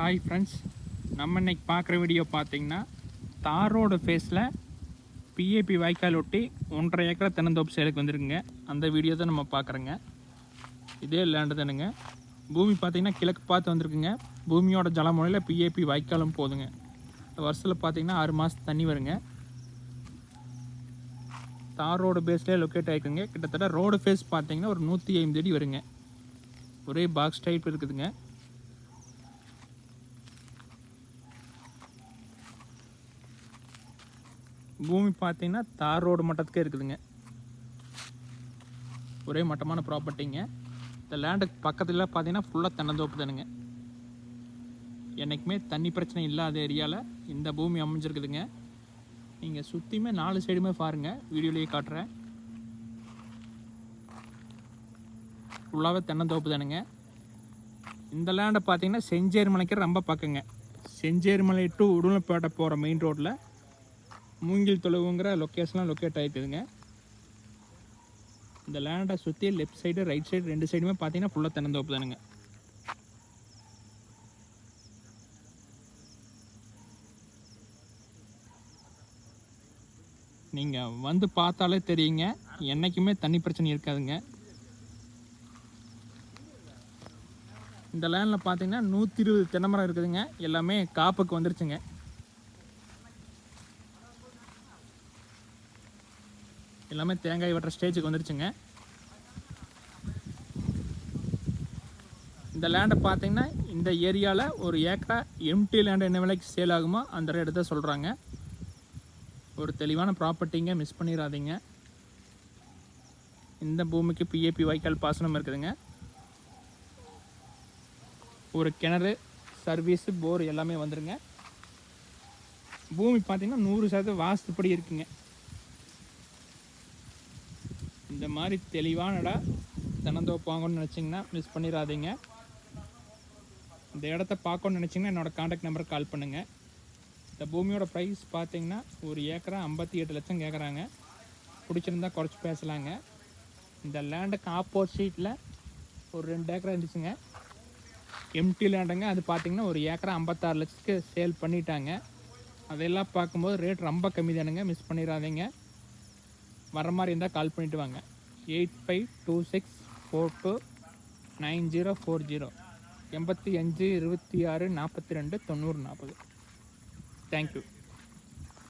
Hi friends நம்ம இன்னைக்கு பார்க்குற வீடியோ பார்த்தீங்கன்னா தார் ஃபேஸில் பிஏபி வாய்க்கால் ஒட்டி ஒன்றரை ஏக்கரை தென்னந்தோப்பு சேலுக்கு வந்திருக்குங்க. அந்த வீடியோ தான் நம்ம பார்க்குறோங்க. இதே லேண்டு தானுங்க. பூமி பார்த்தீங்கன்னா கிழக்கு பார்த்து வந்திருக்குங்க. பூமியோட ஜலமுறையில் பிஏபி வாய்க்காலும் போதுங்க. வருஷத்தில் பார்த்தீங்கன்னா ஆறு மாதம் தண்ணி வருங்க. தார் ரோடு பேஸ்லேயே லொக்கேட் ஆகிக்குங்க கிட்டத்தட்ட ரோடு ஃபேஸ் பார்த்தீங்கன்னா ஒரு நூற்றி ஐம்பது அடி வருங்க. ஒரே பாக்ஸ் டைப் இருக்குதுங்க. பூமி பார்த்தீங்கன்னா தார் ரோடு மட்டத்துக்கே இருக்குதுங்க. ஒரே மட்டமான ப்ராப்பர்ட்டிங்க. இந்த லேண்டுக்கு பக்கத்தில் பார்த்தீங்கன்னா ஃபுல்லாக தென்னந்தோப்பு தானுங்க. என்றைக்குமே தண்ணி பிரச்சனை இல்லாத ஏரியாவில் இந்த பூமி அமைஞ்சிருக்குதுங்க. நீங்கள் சுற்றியுமே நாலு சைடுமே பாருங்கள் வீடியோலேயே காட்டுறேன். ஃபுல்லாகவே தென்னந்தோப்பு தானுங்க. இந்த லேண்டை பார்த்தீங்கன்னா செஞ்சேரி மலைக்கு ரொம்ப பக்கங்க. செஞ்சேரி மலை டு உடுமலைப்பேட்டை போகிற மெயின் ரோட்டில் மூங்கில் தொழுவுங்கிற லொக்கேஷன்லாம் லொக்கேட் ஆகிக்குதுங்க இந்த லேண்டை சுற்றி லெஃப்ட் சைடு ரைட் சைடு ரெண்டு சைடுமே பார்த்தீங்கன்னா ஃபுல்லாக தென்னந்தோப்பு தானுங்க. நீங்கள் வந்து பார்த்தாலே தெரியுங்க என்றைக்குமே தண்ணி பிரச்சனை இருக்காதுங்க. இந்த லேண்டில் பார்த்தீங்கன்னா நூற்றி இருபது தென்னை மரம் இருக்குதுங்க. எல்லாமே காப்புக்கு வந்துருச்சுங்க. எல்லாமே தேங்காய் வெட்டுற ஸ்டேஜுக்கு வந்துருச்சுங்க. இந்த லேண்டை பார்த்தீங்கன்னா இந்த ஏரியாவில் ஒரு ஏக்கரா எம்டி லேண்ட் என்ன விலைக்கு சேல் ஆகுமோ அந்த இடத்த தான் சொல்கிறாங்க ஒரு தெளிவான ப்ராப்பர்ட்டிங்க மிஸ் பண்ணிடாதீங்க இந்த பூமிக்கு பிஏபி வாய்க்கால் பாசனம் இருக்குதுங்க. ஒரு கிணறு சர்வீஸு போர் எல்லாமே வந்துடுங்க பூமி பார்த்தீங்கன்னா நூறு சதவீதம் வாஸ்துப்படி இருக்குங்க. இந்த மாதிரி தெளிவான இடம் தென்னந்தோப்பு வாங்கணும்னு நினச்சிங்கன்னா மிஸ் பண்ணிடாதீங்க இந்த இடத்த பார்க்கணும்னு நினச்சிங்கன்னா என்னோடய காண்டாக்ட் நம்பருக்கு கால் பண்ணுங்கள் இந்த பூமியோட ப்ரைஸ் பார்த்தீங்கன்னா ஒரு ஏக்கரா ஐம்பத்தி எட்டு லட்சம் கேட்குறாங்க பிடிச்சிருந்தா குறைச்சி பேசலாங்க. இந்த லேண்டுக்கு ஆப்போசிட்டில் ஒரு ரெண்டு ஏக்கரா இருந்துச்சுங்க. எம்டி லேண்டுங்க அது பார்த்தீங்கன்னா ஒரு ஏக்கரா ஐம்பத்தாறு லட்சத்துக்கு சேல் பண்ணிட்டாங்க. அதெல்லாம் பார்க்கும்போது ரேட் ரொம்ப கம்மி தானுங்க மிஸ் பண்ணிடாதீங்க வர மாதிரி இருந்தால் கால் பண்ணிவிட்டு வாங்க. Eight five two six four two nine zero four zero எண்பத்தி அஞ்சு இருபத்தி ஆறு நாற்பத்தி ரெண்டு தொண்ணூறு நாற்பது தேங்க்யூ